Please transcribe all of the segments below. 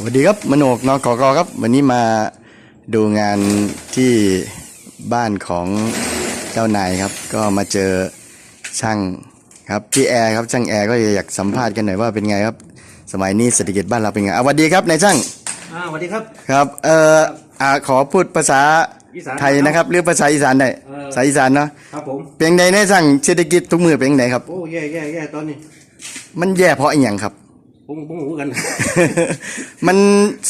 สวัสดีครับมโนกนกกครับ วันนี้มาดูงานที่บ้านของเจ้านายครับ ก็มาเจอช่างครับพี่แอร์ครับช่างแอร์ก็อยากสัมภาษณ์กันหน่อยว่าเป็นไงครับ สมัยนี้เศรษฐกิจบ้านเราเป็นไงอะสวัสดีครับนายช่างอ่าสวัสดีครับครับเอ่ออ่าขอพูดภาษาอีสาน ไทยนะครับหรือภาษาอีสานได้เออ ภาษาอีสานเนาะครับผม เป็นไงนายช่างเศรษฐกิจทุกมือเป็นไงครับ โอ้แย่แย่แย่ตอนนี้มันแย่เพราะอีหยังครับ ผมผมหูกัน มัน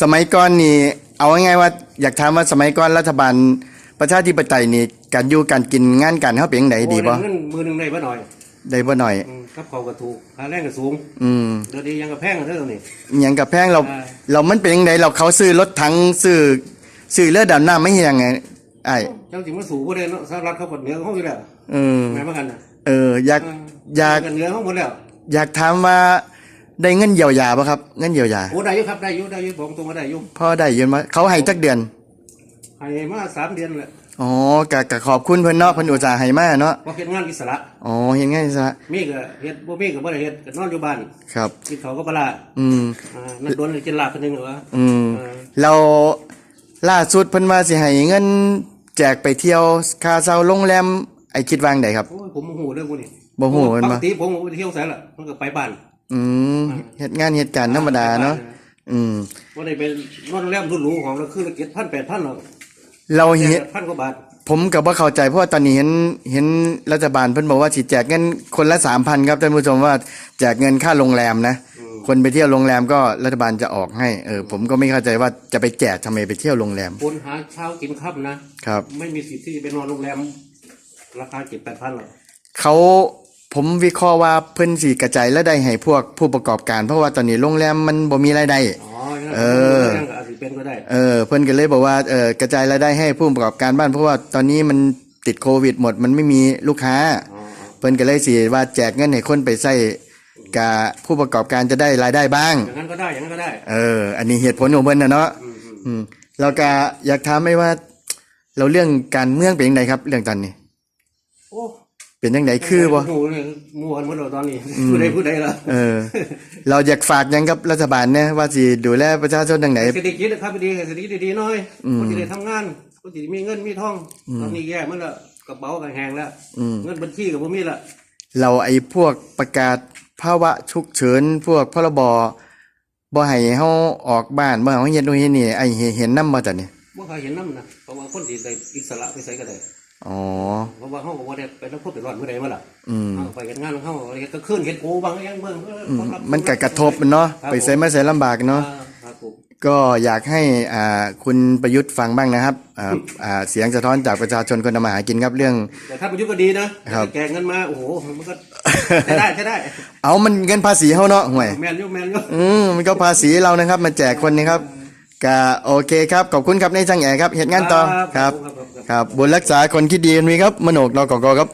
สมัยก่อนนี่ เอาง่ายๆว่าอยากถามว่าสมัยก่อนรัฐบาลประชาธิปไตยนี่การอยู่การกินงานการเฮาเป็นจังไดดีบ่โอ้เงินมือหนึ่งได้บ่หน่อยได้บ่หน่อย อืมครับเขาก็ถูกค่าแรงก็สูงอืมเดี๋ยวนี้ยังกับแพงกันเท่านี้อหยังกับแพงเรา อ่า เรามันเป็นจังไดเราเขาซื้อรถถังซื้อซื้อเรือดำน้ำไม่เฮ็ดยังไงอ้ายเจ้าจิมาสู่บ่ได้เนาะสหรัฐเขากดเหนือเขาอยู่แล้วเออแม่มากันนะเอออยากอยากกันเหนือเขาหมดแล้ว อยากถามว่า ได้เงินเยียวยาบ่ครับเงินเยียวยาโอ้ได้อยู่ครับได้อยู่ได้อยู่บอกตรงว่าได้อยู่พอได้ยืนมาเขาให้จักเดือนให้มาสามเดือนแหละอ๋อกะกะขอบคุณเพิ่นเนาะเพิ่นอุตส่าห์ให้มาเนาะเพราะเฮ็ดงานอิสระอ๋อเฮ็ดง่ายซะมีก็เฮ็ดบ่มีก็บ่ได้เฮ็ดก็นอนอยู่บ้านครับกินข้าวก็ปลาร้าอืมอ่านักโดนกินลาบคนหนึงเหรอวะอืมอ่าเราล่าสุดเพิ่นว่าสิให้เงินแจกไปเที่ยวค่าเช่าโรงแรมไอ้คิดวางใดครับโอ้ยผมโมโหเรื่องพวกนี้บ่ฮู้เห็นปบ่กติผมไปเที่ยวไสล่ะมันก็ไปบ้าน อืมเฮ็ดงานเฮ็ดการธรรมดาเนาะอืมวันนี้เป็นนอนโรงแรมหรูๆของเราคือละเกียดพันแปดพันหรอกเราเฮ็ดพันกว่าบาทผมก็บ่เข้าใจเพราะว่าตอนนี้เห็นเห็นรัฐบาลเพิ่นบอกว่าสิแจกเงินคนละ3,000ครับท่านผู้ชมว่าแจกเงินค่าโรงแรมนะคนไปเที่ยวโรงแรมก็รัฐบาลจะออกให้เออผมก็ไม่เข้าใจว่าจะไปแจกทำไมไปเที่ยวโรงแรมคนหาเช้ากินค่ำนะครับ ไม่มีสิทธิ์ที่จะไปนอนโรงแรมราคาเจ็ดแปดพันหรอกเขา ผมวิเคราะห์ว่าเพิ่นสิกระจายและได้ให้พวกผู้ประกอบการเพราะว่าตอนนี้โรงแรมมันบ่มีรายได้ อ๋อยังไงเออยังก็อาจจะเป็นก็ได้ เออเพิ่นก็เลยบอกว่าเออกระจายรายได้ให้ผู้ประกอบการบ้านเพราะว่าตอนนี้มันติดโควิดหมดมันไม่มีลูกค้า อ๋อเพิ่นก็เลยสิว่าแจกเงินให้คนไปใช้กะผู้ประกอบการจะได้รายได้บ้าง อย่างนั้นก็ได้ อย่างนั้นก็ได้ เออ อันนี้เหตุผลของเพิ่นนะเนาะอืมอืมอืมแล้วก็อยากถามไหมว่า เราเรื่องการเมืองเป็นยังไงครับ เรื่องตอนนี้ โอ้ เป็นยังไงคือบ่หมูเนี่ยหมัวกันหมดแล้วตอนนี้ผู้ใดผู้ใดล่ะเออ เราอยากฝากหยังกับรัฐบาลเนี่ยว่าสิดูแลประชาชนทางไหนเศรษฐกิจนะครับดีเศรษฐกิจดีๆหน่อยคนที่ได้ทำงานคนที่มีเงินมีทองตอนนี้แย่มันละกระเป๋าก็แห้งแล้วอืมเงินบัญชีก็บ่มีละเราไอ้พวกประกาศภาวะฉุกเฉินพวกพรบบ่ให้เฮาออกบ้านบ่ให้เฮาเฮ็ดโน่นเฮ็ดนี่ไอ้เห็นเห็นนำบ่จ้ะนี่บ่เคยเห็นน้ำนะเพราะว่าคนที่ได้อิสระไปใส่ก็ได้อ๋อเพราะว่าเขาก็บ่ ได้ไปรับผู้เป็นร้อนเมื่อใดมาล่ะอืมเขาไปเฮ็ดงานของเขาอะไรก็ขึ้นเฮ็ดโกบางอย่างเบิ่งเอออืมคนรับมันก็กระทบเนาะครับไปใส่มาใส่ลำบากเนาะอ่าครับผม ก็อยากให้อ่าคุณประยุทธ์ฟังบ้างนะครับอ่าอ่าเสียงสะท้อนจากประชาชนคนทำมาหากินครับเรื่อง แต่ถ้าประยุทธ์ก็ดีนะครับแจกเงินมา โอ้โห มันก็ใช้ได้ใช้ได้ เอามันเงินภาษีเฮาเนาะห่วย แมนอยูแมนอยูอืมมันก็ภาษีเรานะครับ มาแจกคนนี้ครับก็โอเคครับ ขอบคุณครับในายช่างแอครับเหตุงานต่อครับครับ ครับบุญรักษาคนคิดดีมีครับมโนกนกกครับ